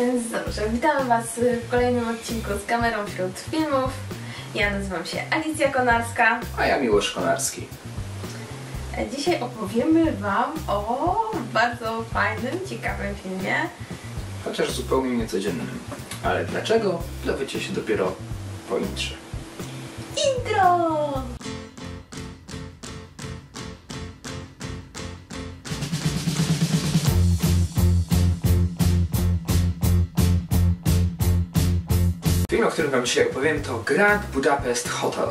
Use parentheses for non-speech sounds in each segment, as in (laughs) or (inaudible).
Więc dobrze, witam Was w kolejnym odcinku z kamerą wśród filmów. Ja nazywam się Alicja Konarska. A ja Miłosz Konarski. Dzisiaj opowiemy Wam o bardzo fajnym, ciekawym filmie. Chociaż zupełnie niecodziennym. Ale dlaczego? Dowiecie się dopiero po intrze. Intro! Film, o którym wam dzisiaj opowiem to Grand Budapest Hotel.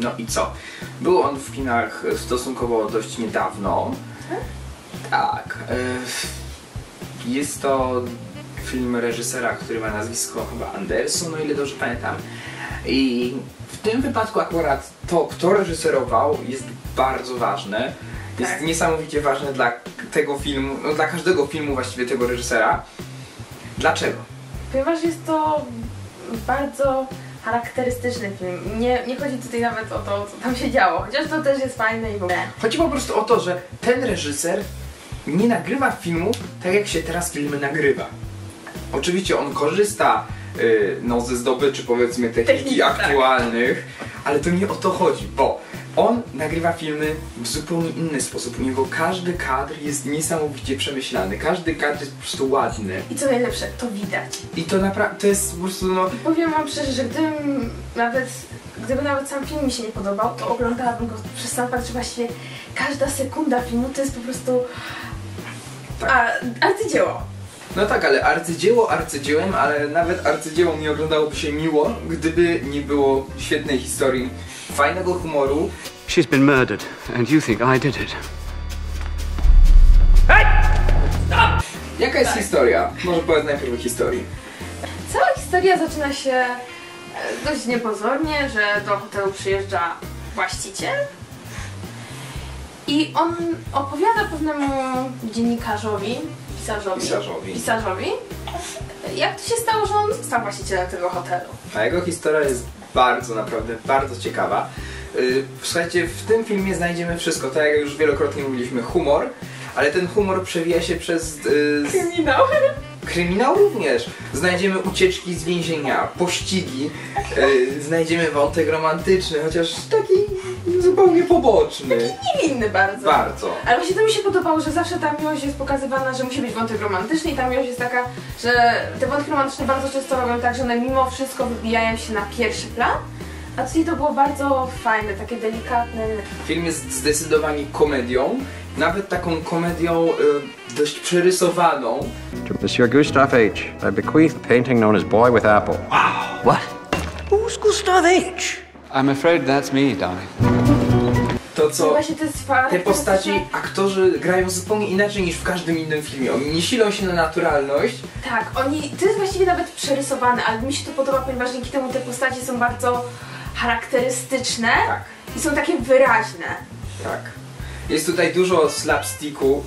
No i co? Był on w kinach stosunkowo dość niedawno. Tak. e, Jest to film reżysera, który ma nazwisko chyba Anderson, o ile dobrze pamiętam. I w tym wypadku akurat to, kto reżyserował, jest bardzo ważne. Jest Tak. niesamowicie ważne dla tego filmu, no dla każdego filmu właściwie tego reżysera. Dlaczego? Ponieważ jest to bardzo charakterystyczny film. Nie, nie chodzi tutaj nawet o to, co tam się działo, chociaż to też jest fajne i w ogóle. Chodzi po prostu o to, że ten reżyser nie nagrywa filmu tak jak się teraz filmy nagrywa. Oczywiście on korzysta y, no, ze zdobyczy powiedzmy techniki tak. aktualnych, ale to nie o to chodzi, bo on nagrywa filmy w zupełnie inny sposób. U niego każdy kadr jest niesamowicie przemyślany, każdy kadr jest po prostu ładny. I co najlepsze, to widać. I to naprawdę, to jest po prostu no, Powiem wam szczerze, że gdybym nawet, gdyby nawet sam film mi się nie podobał, to oglądałabym go przez sam fakt, że właściwie każda sekunda filmu to jest po prostu Tak. a, arcydzieło. No tak, ale arcydzieło arcydziełem, ale nawet arcydzieło nie oglądałoby się miło, gdyby nie było świetnej historii, fajnego humoru. She's been murdered, and you think I did it. Jaka jest historia? Może powiedz najpierw o historii. Cała historia zaczyna się e, dość niepozornie, że do hotelu przyjeżdża właściciel i on opowiada pewnemu dziennikarzowi, pisarzowi, Pisarzowi. pisarzowi jak to się stało, że on został właścicielem tego hotelu. A jego historia jest bardzo, naprawdę bardzo ciekawa. Yy, Słuchajcie, w tym filmie znajdziemy wszystko, tak jak już wielokrotnie mówiliśmy, humor, ale ten humor przewija się przez z- Kryminał. Kryminał również. Znajdziemy ucieczki z więzienia, pościgi, yy, znajdziemy wątek romantyczny, chociaż taki zupełnie poboczny. Niewinny bardzo. Bardzo. Ale właśnie to mi się podobało, że zawsze ta miłość jest pokazywana, że musi być wątek romantyczny i ta miłość jest taka, że te wątki romantyczne bardzo często robią tak, że one mimo wszystko wybijają się na pierwszy plan. A tutaj to było bardzo fajne, takie delikatne. Film jest zdecydowanie komedią, nawet taką komedią y, dość przerysowaną. To Monsieur Gustave H. I bequeath the painting known as Boy with Apple. What? Who's Gustav H? I'm afraid that's me, darling. To co te postaci, aktorzy grają zupełnie inaczej niż w każdym innym filmie. Oni nie silą się na naturalność. Tak, oni, to jest właściwie nawet przerysowane, ale mi się to podoba, ponieważ dzięki temu te postacie są bardzo charakterystyczne Tak. i są takie wyraźne. Tak. Jest tutaj dużo slapsticku.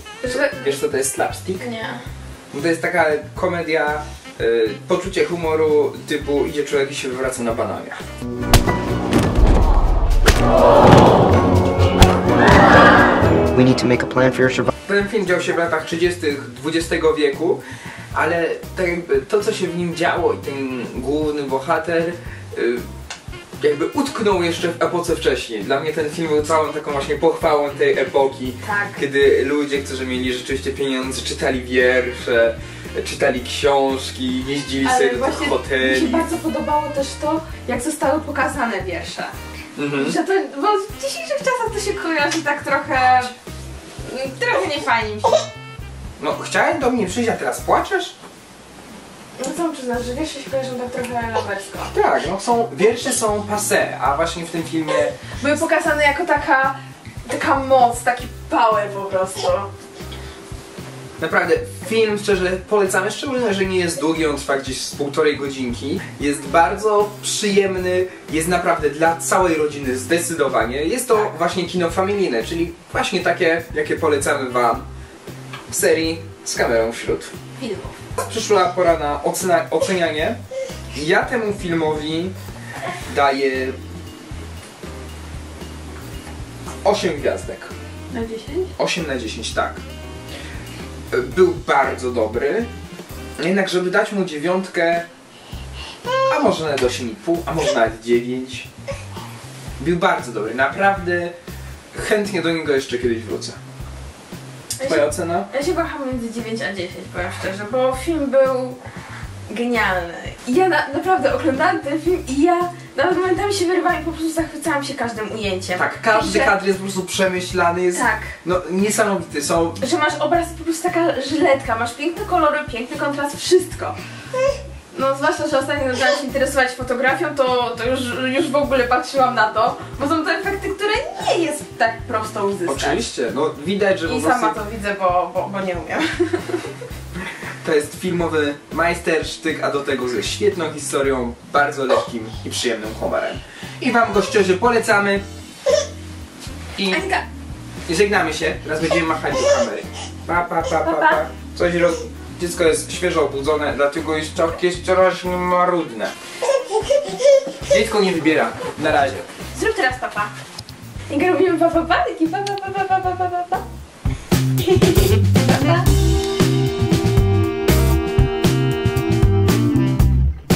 Wiesz co to jest slapstick? Nie. No To jest taka komedia, y, poczucie humoru typu idzie człowiek i się wywraca na bananie. We need to make a plan for your survival. Ten film dział się w latach 30. XX wieku, ale tak jakby to, co się w nim działo i ten główny bohater y, jakby utknął jeszcze w epoce wcześniej. Dla mnie ten film był całą taką właśnie pochwałą tej epoki, Tak. kiedy ludzie, którzy mieli rzeczywiście pieniądze, czytali wiersze, czytali książki, jeździli sobie Ale do tych właśnie mi się hoteli. bardzo podobało też to, jak zostały pokazane wiersze. Mhm. Że to, bo w dzisiejszych czasach to się kojarzy tak trochę... Trochę niefajnie mi się. No, chciałem do mnie przyjść, a teraz płaczesz? No co mam przyznać, że wiersze się kojarzą tak trochę lawersko. Tak, no są, wiersze są passé, a właśnie w tym filmie Były pokazane jako taka... Taka moc, taki power po prostu. Naprawdę, film szczerze polecamy, szczególnie, że nie jest długi, on trwa gdzieś z półtorej godzinki. Jest bardzo przyjemny, jest naprawdę dla całej rodziny zdecydowanie. Jest to właśnie kino familijne, czyli właśnie takie, jakie polecamy wam w serii z kamerą wśród. Filmów. Przyszła pora na ocena, ocenianie. Ja temu filmowi daję 8 gwiazdek. Na 10? 8 na 10, tak. Był bardzo dobry. Jednak, żeby dać mu dziewiątkę, a może nawet 8,5, a może nawet 9. Był bardzo dobry, naprawdę chętnie do niego jeszcze kiedyś wrócę. Twoja ocena? Ja się waham między 9 a 10, powiem szczerze, bo film był genialny. I ja na, naprawdę oglądałam ten film i ja nawet momentami się wyrywałam i po prostu zachwycałam się każdym ujęciem. Tak, każdy Że- kadr jest po prostu przemyślany, jest Tak. no, niesamowity. Są Że masz obraz po prostu taka żyletka, masz piękne kolory, piękny kontrast, wszystko. No zwłaszcza, że ostatnio zaczęłam się interesować fotografią, to, to już, już w ogóle patrzyłam na to, bo są to efekty, które nie jest tak prosto uzyskać. Oczywiście, no widać, że I sama to widzę, bo, bo, bo nie umiem. (laughs) to jest filmowy majstersztyk, a do tego ze świetną historią, bardzo lekkim i przyjemnym humorem. I wam gościorzy polecamy. I, Anka, I żegnamy się, teraz będziemy machać do kamery. Pa, pa, pa, pa, Pa. Coś roz... Dziecko jest świeżo obudzone, dlatego jest takie strasznie marudne. Dziecko nie wybiera, na razie. zrób teraz papa. I robimy papa, pa, taki papa, papa, papa, papa.